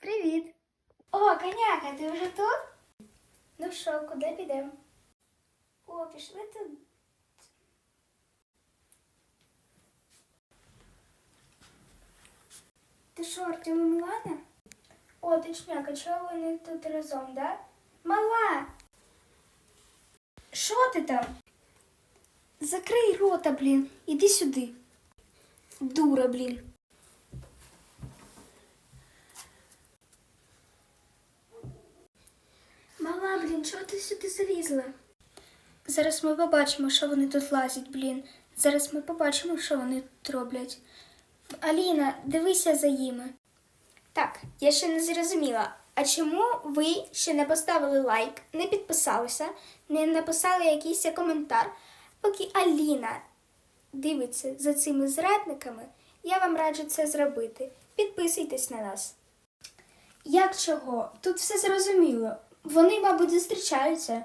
Привіт. О, коняка, ти вже тут? Ну що, куди підемо? О, пішли тут. Ти що, Артем і Мілана? О, точняк, а чого вони тут разом, да? Мала! Що ти там? Закрий рота, блін. Іди сюди. Дура, блін. Мала, блін, чого ти сюди залізла? Зараз ми побачимо, що вони тут лазять, блін. Зараз ми побачимо, що вони тут роблять. Аліна, дивися за ними. Так, я ще не зрозуміла. А чому ви ще не поставили лайк, не підписалися, не написали якийсь коментар? Поки Аліна дивиться за цими зрадниками, я вам раджу це зробити. Підписуйтесь на нас. Як чого? Тут все зрозуміло. Вони, мабуть, зустрічаються.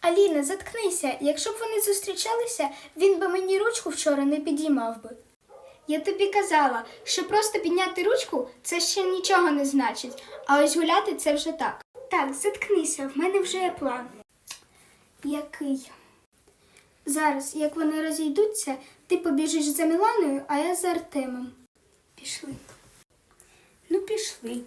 Аліна, заткнися. Якщо б вони зустрічалися, він би мені ручку вчора не підіймав би. Я тобі казала, що просто підняти ручку це ще нічого не значить, а ось гуляти це вже так. Так, заткнися, в мене вже є план. Який? Зараз, як вони розійдуться, ти побіжиш за Міланою, а я за Артемом. Пішли. Ну, пішли.